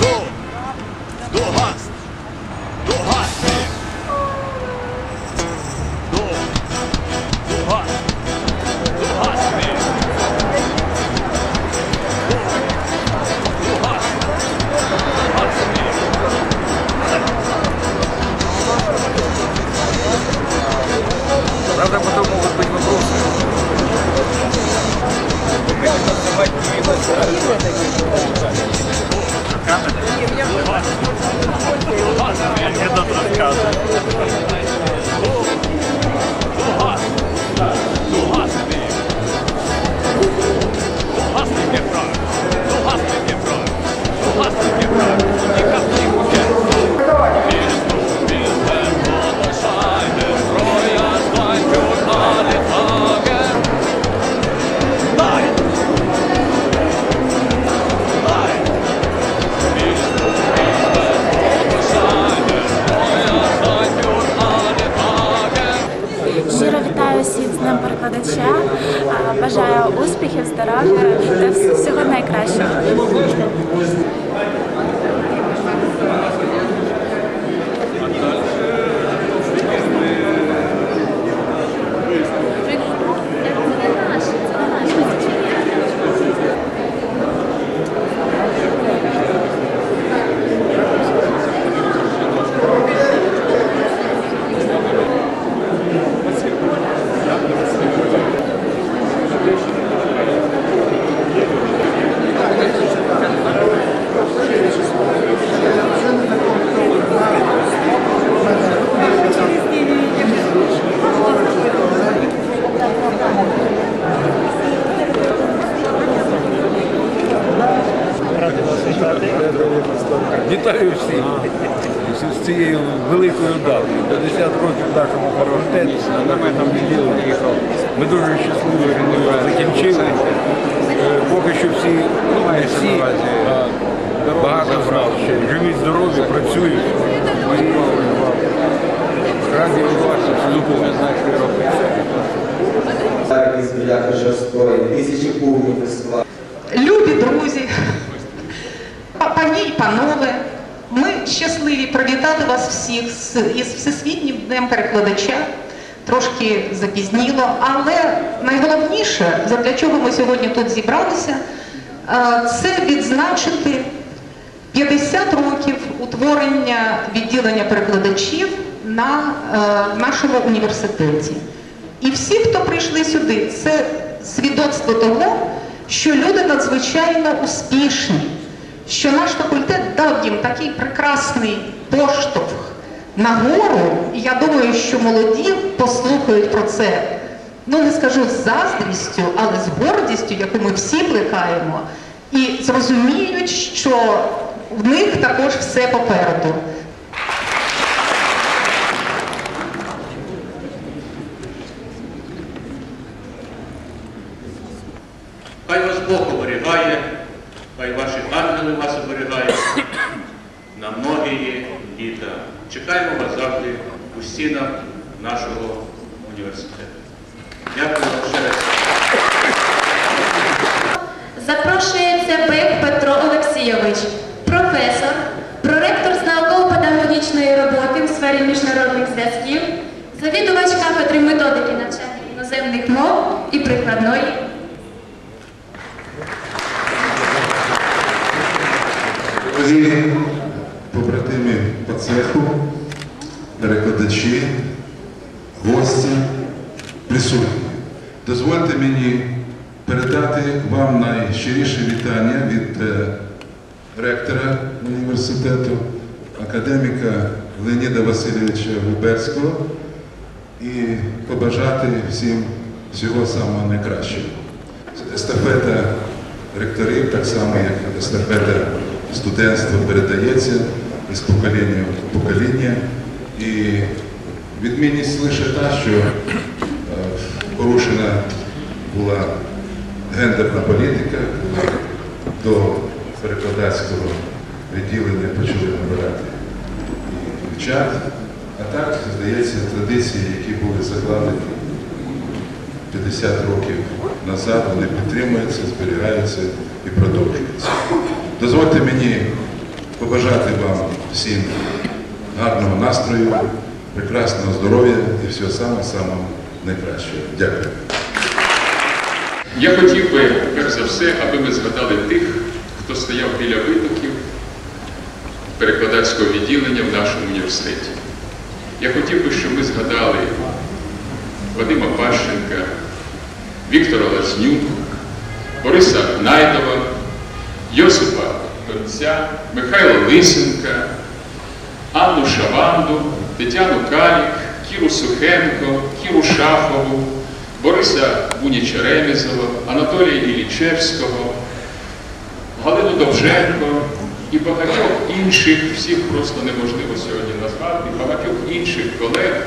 До. До газ. До газ. До. До газ. До газ. До. До газ. До газ. Правда, потом могут Вітаю всіх з цією великою датою. 50 років нашому факультету, наметом відділення. Ми дуже щасливі, що ми його закінчили. Е, Поки що всі, ну не всі, а багато з нас ще живі, здорові, працюють. Ми раді вас біляхи жорсткої, тисячі скла. Любі друзі, пані і панове, щасливі привітати вас всіх із Всесвітнім днем перекладача. Трошки запізніло, але найголовніше, для чого ми сьогодні тут зібралися, е, це відзначити 50 років утворення відділення перекладачів на е, нашому університеті. І всі, хто прийшли сюди, це свідоцтво того, що люди надзвичайно успішні, що наш факультет дав їм такий прекрасний поштовх нагору. І я думаю, що молоді послухають про це. Ну, не скажу з заздрістю, але з гордістю, яку ми всі плекаємо, і зрозуміють, що в них також все попереду. Хай вас Бог оберігає, хай ваші вас оберігають на многії літа. Чекаємо вас завжди у стінах нашого університету. Дякую вам ще раз. Запрошується Бик Петро Олексійович, професор, проректор з науково-педагогічної роботи в сфері міжнародних зв'язків, завідувач кафедри методики навчання іноземних мов і прикладної. Дорогі побратими по цеху, перекладачі, гості, присутні. Дозвольте мені передати вам найщиріше вітання від е, ректора університету, академіка Леоніда Васильовича Губерського і побажати всім всього самого найкращого. Естафета ректорів, так само як естафета студентства передається із покоління в покоління. І відмінність лише та, що е, порушена була гендерна політика, коли до перекладацького відділення почали набирати дівчат. А так, здається, традиції, які були закладені 50 років назад, вони підтримуються, зберігаються і продовжуються. Дозвольте мені побажати вам всім гарного настрою, прекрасного здоров'я і всього самого-самого найкращого. Дякую. Я хотів би, перш за все, аби ми згадали тих, хто стояв біля витоків перекладацького відділення в нашому університеті. Я хотів би, щоб ми згадали Вадима Пащенка, Віктора Лазнюк, Бориса Найдова, Йосипа Донця, Михайла Лисенка, Анну Шаванду, Тетяну Калік, Кіру Сухенко, Кіру Шахову, Бориса Буніча Ремізова, Анатолія Ілічевського, Галину Довженко і багатьох інших, всіх просто неможливо сьогодні назвати, багатьох інших колег,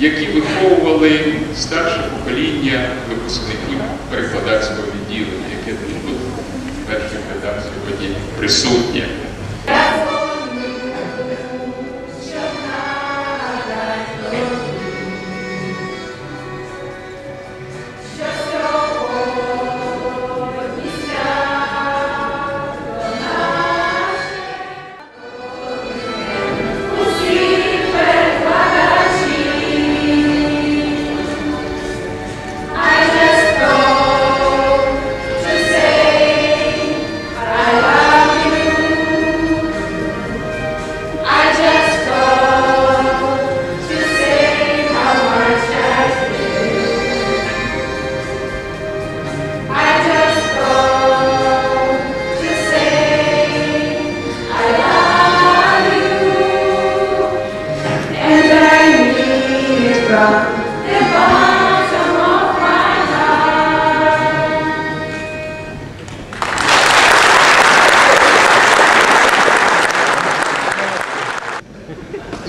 які виховували старше покоління випускників перекладацького відділення, яке тут в перших рядах сьогодні присутнє.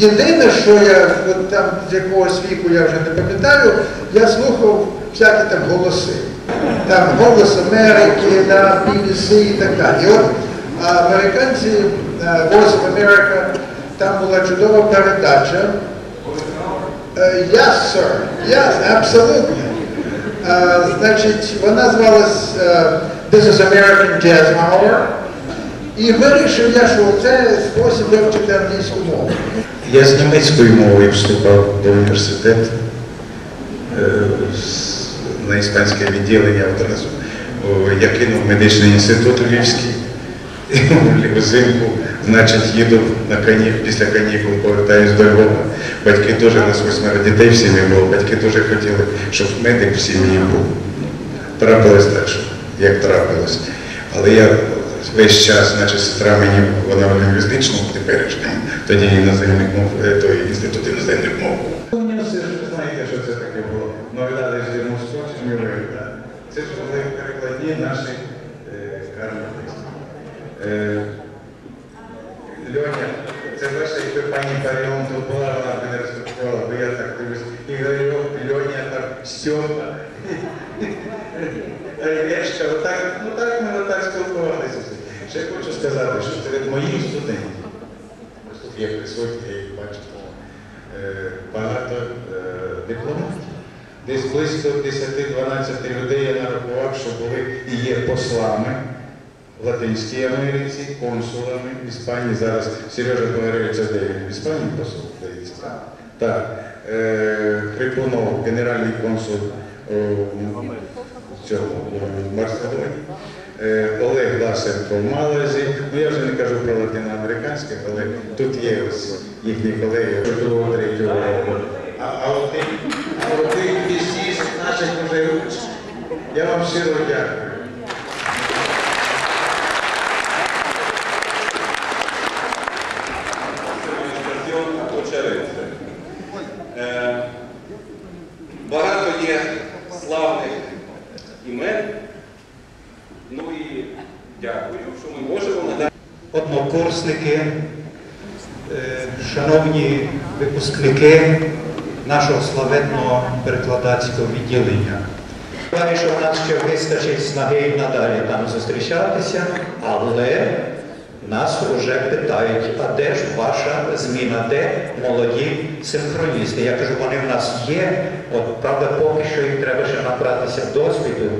Єдине, що я от там з якогось віку я вже не пам'ятаю, я слухав всякі там голоси. Там голос Америки, на BBC і так далі. І от американці, а, Voice of America, там була чудова передача. Е, Yes, sir. Yes, абсолютно. Е, Значить, вона звалась е, This is American Jazz Hour. І вирішив я, що це спосіб вивчити англійську мову. Я з німецькою мовою вступав до університету на іспанське відділення одразу. Я кинув медичний інститут Львівський, взимку, значить, їду на кані, після канікул, повертаюсь до Львова. Батьки у нас восьмеро дітей в сім'ї було, батьки дуже хотіли, щоб медик в сім'ї був. Трапилось так, що як трапилось. Але я весь час, значить, сестра мені, вона в лінгвістичному теперішньому, тоді іноземних мов, е, той інститут іноземних мов. Знаєте, що це таке було. Скотч, ми виглядали. Це ж були перекладні наші е, карми текстів. Е, Льоня, це перше, якби пані Паріон тут була, вона б не розпочувала, бо я так і говорю, Льоня там Стьопа. Решта, отак, ну так ми отак спілкувалися. Ще хочу сказати, що серед моїх студентів, ось тут є присутні, я їх бачу, е, багато е, дипломатів. Десь близько 10-12 людей я нарахував, що були і є послами Латинській Америці, консулами в Іспанії. Зараз Сережа говорив, це де він в Іспанії посол. Так. Е, Хрипунов, генеральний консул о, в в Е, Олег Ласенко в Малазі. Ну я вже не кажу про латиноамериканських, але тут є ось їхні колеги другого, третього. А, от от тих наших вже Я вам щиро дякую. очередце. Е, Багато є славних імен. Ну і дякую, що ми можемо надати. однокурсники, е, шановні випускники нашого славетного перекладацького відділення. Знаю, що в нас ще вистачить снаги і надалі там зустрічатися, але нас вже питають, а де ж ваша зміна, де молоді синхроністи? Я кажу, вони в нас є, от правда, поки що їм треба ще набратися досвіду.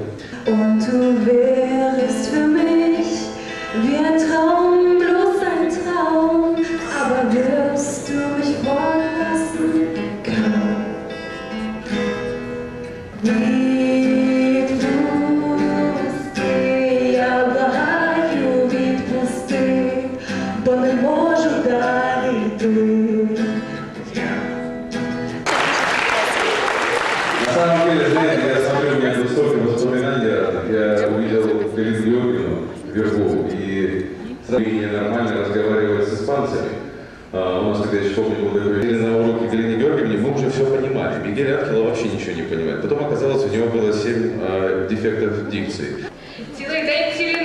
Und du wärst für mich wie ein Traum, bloß ein Traum. Aber wirst du дефектов дикции. Цілий день, цілі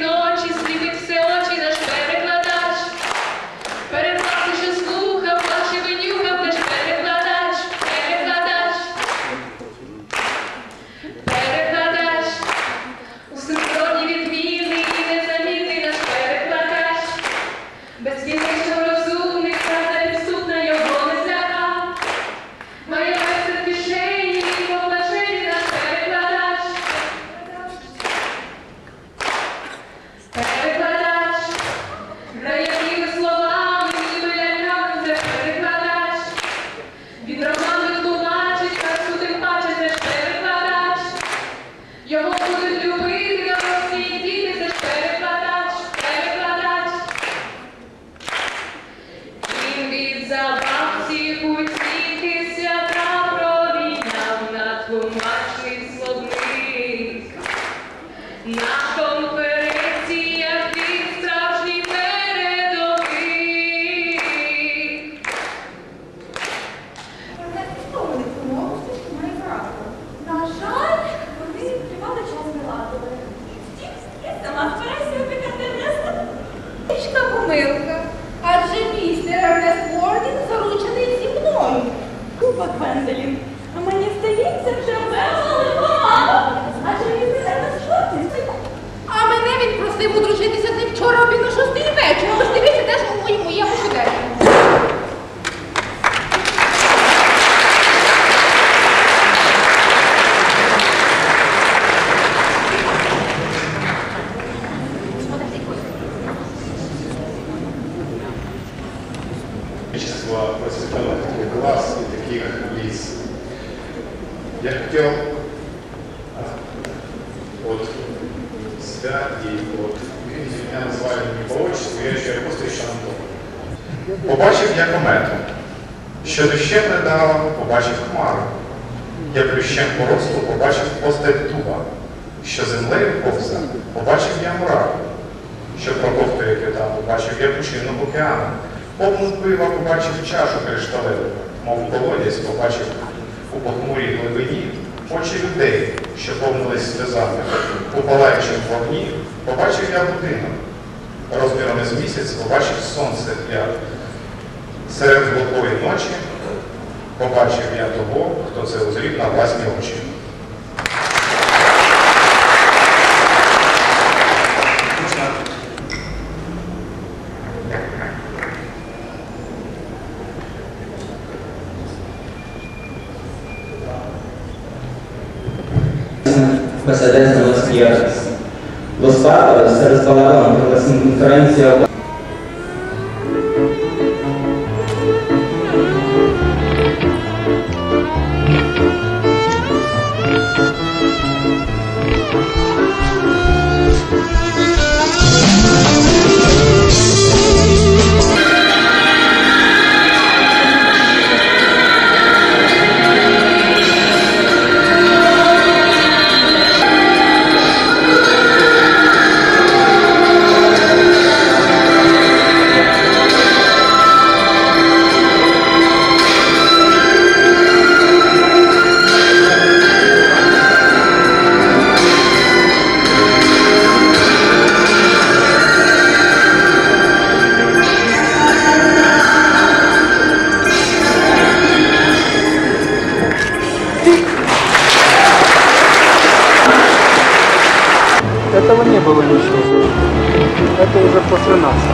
She so bleeds. Not Я хотел от себя и от видите, меня назвали не по отчеству, я ще ще Антон. Побачив я комету, що дощем не дала, побачив хмару. Я плющем по росту побачив постать дуба, що землею повза, побачив я мураку, що проковтує кита, побачив я пучину океану. Повну пива побачив чашу кришталеву, мов колодязь побачив у похмурій глибині очі людей, що повнились сльозами. У палаючому вогні побачив я будинок. Розміром із місяць побачив сонце я. Серед глухої ночі побачив я того, хто це узрів на власні очі. Precedentes de las tierras. Los bárbaros se resbalaron por las influencias было ничего. Это уже после нас.